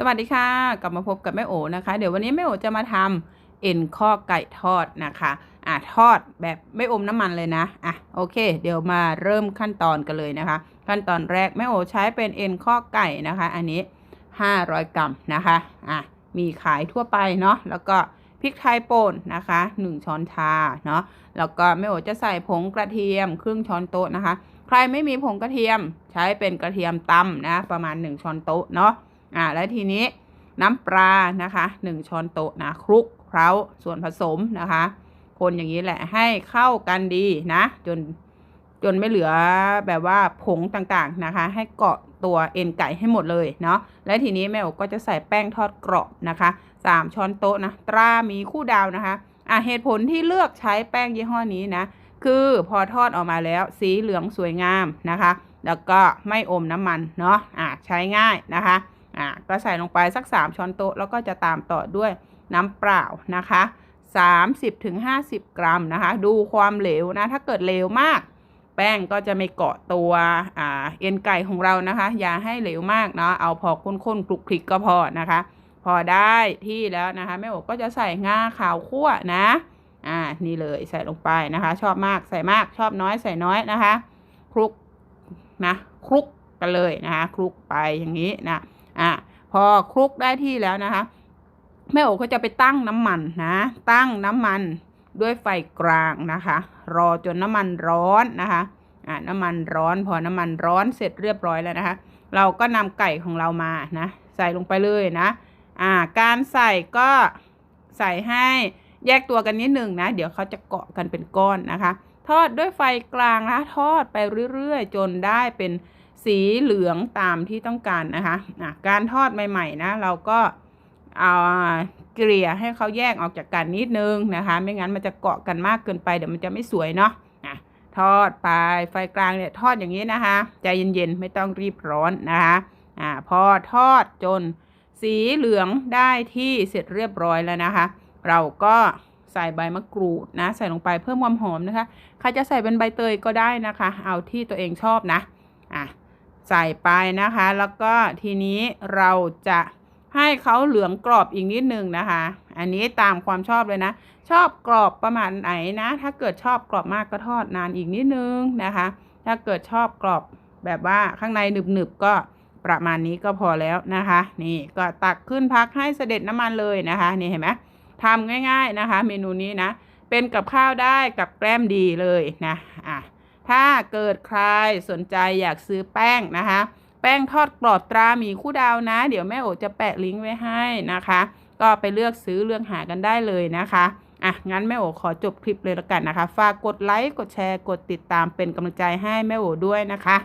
สวัสดีค่ะ กลับมาพบกับแม่โอนะคะ เดี๋ยววันนี้แม่โอจะมาทำเอ็นข้อไก่ทอดนะคะอะทอดแบบไม่อมน้ำมันเลยนะอะโอเค เดี๋ยวมาเริ่มขั้นตอนกันเลยนะคะ ขั้นตอนแรกแม่โอใช้เป็นเอ็นข้อไก่นะคะ อันนี้ 500 กรัมนะคะอะมีขายทั่วไปเนาะแล้วก็พริกไทยป่นนะคะ 1 ช้อนชาเนาะแล้วก็แม่โอจะใส่ผงกระเทียมครึ่งช้อนโต๊ะนะคะ ใครไม่มีผงกระเทียมใช้เป็นกระเทียมตำนะประมาณ 1 ช้อนโต๊ะเนาะ อ่าแล้วทีนี้น้ำปลานะคะ1ช้อนโต๊ะนะคลุกเคล้าส่วนผสมนะคะ คนอย่างนี้แหละให้เข้ากันดีนะ จนจนไม่เหลือแบบว่าผงต่างๆนะคะ ให้เกาะตัวเอ็นไก่ให้หมดเลยเนาะและทีนี้แม่โอก็จะใส่แป้งทอดกรอบนะคะ3ช้อนโต๊ะนะตรามีคู่ดาวนะคะอะเหตุผลที่เลือกใช้แป้งยี่ห้อนี้นะ คือพอทอดออกมาแล้วสีเหลืองสวยงามนะคะ แล้วก็ไม่อมน้ำมันเนาะอะใช้ง่ายนะคะ อ่าก็ใส่ลงไปสัก 3 ช้อนโต๊ะแล้วก็จะตามต่อด้วยน้ำเปล่านะคะ 30-50ถึงกรัมนะคะ ดูความเหลวนะ ถ้าเกิดเหลวมาก แป้งก็จะไม่เกาะตัวอ่าเอ็นไก่ของเรานะคะ อย่าให้เหลวมากเนาะเอาพอข้นๆคลุกคลิกก็พอนะคะ พอได้ที่แล้วนะคะแม่โอกก็จะใส่งาขาวคั่วนะอ่านี่เลยใส่ลงไปนะคะ ชอบมากใส่มากชอบน้อยใส่น้อยนะคะ คลุกนะคลุกกันเลยนะคะคลุกไปอย่างนี้นะ อะพอคลุกได้ที่แล้วนะคะแม่โอก็จะไปตั้งน้ำมันนะ ตั้งน้ำมันด้วยไฟกลางนะคะ รอจนน้ำมันร้อนนะคะอะน้ำมันร้อน พอน้ำมันร้อนเสร็จเรียบร้อยแล้วนะคะ เราก็นำไก่ของเรามานะ ใส่ลงไปเลยนะอ่าการใส่ก็ใส่ให้แยกตัวกันนิดหนึ่งนะ เดี๋ยวเขาจะเกาะกันเป็นก้อนนะคะ ทอดด้วยไฟกลางนะ ทอดไปเรื่อยๆ จนได้เป็น สีเหลืองตามที่ต้องการนะคะะการทอดใหม่ๆนะเราก็เอาเกลี่ยให้เขาแยกออกจากกันนิดนึงนะคะ ไม่งั้นมันจะเกาะกันมากเกินไปเดี๋ยวมันจะไม่สวยเนาะะทอดไปไฟกลางเนี่ยทอดอย่างนี้นะคะใจเย็นๆไม่ต้องรีบร้อนนะคะอ่าพอทอดจนสีเหลืองได้ที่เสร็จเรียบร้อยแล้วนะคะ เราก็ใส่ใบมะกรูดนะ ใส่ลงไปเพิ่มความหอมนะคะ ใครจะใส่เป็นใบเตยก็ได้นะคะ เอาที่ตัวเองชอบนะอะ ใส่ไปนะคะ แล้วก็ทีนี้เราจะให้เขาเหลืองกรอบอีกนิดนึงนะคะ อันนี้ตามความชอบเลยนะ ชอบกรอบประมาณไหนนะ ถ้าเกิดชอบกรอบมากก็ทอดนานอีกนิดนึงนะคะ ถ้าเกิดชอบกรอบแบบว่าข้างในหนึบๆก็ประมาณนี้ก็พอแล้วนะคะ นี่ก็ตักขึ้นพักให้เสด็จน้ำมันเลยนะคะนี่เห็นไหมทำง่าย ๆนะคะ เมนูนี้นะ เป็นกับข้าวได้กับแกล้มดีเลยนะอะ ถ้าเกิดใครสนใจอยากซื้อแป้งนะคะ แป้งทอดกรอบตราหมีคู่ดาวนะ เดี๋ยวแม่โอจะแปะลิงก์ไว้ให้นะคะ ก็ไปเลือกซื้อเลือกหากันได้เลยนะคะอะงั้นแม่โอขอจบคลิปเลยละกันนะคะ ฝากกดไลค์กดแชร์กดติดตามเป็นกำลังใจให้แม่โอด้วยนะคะ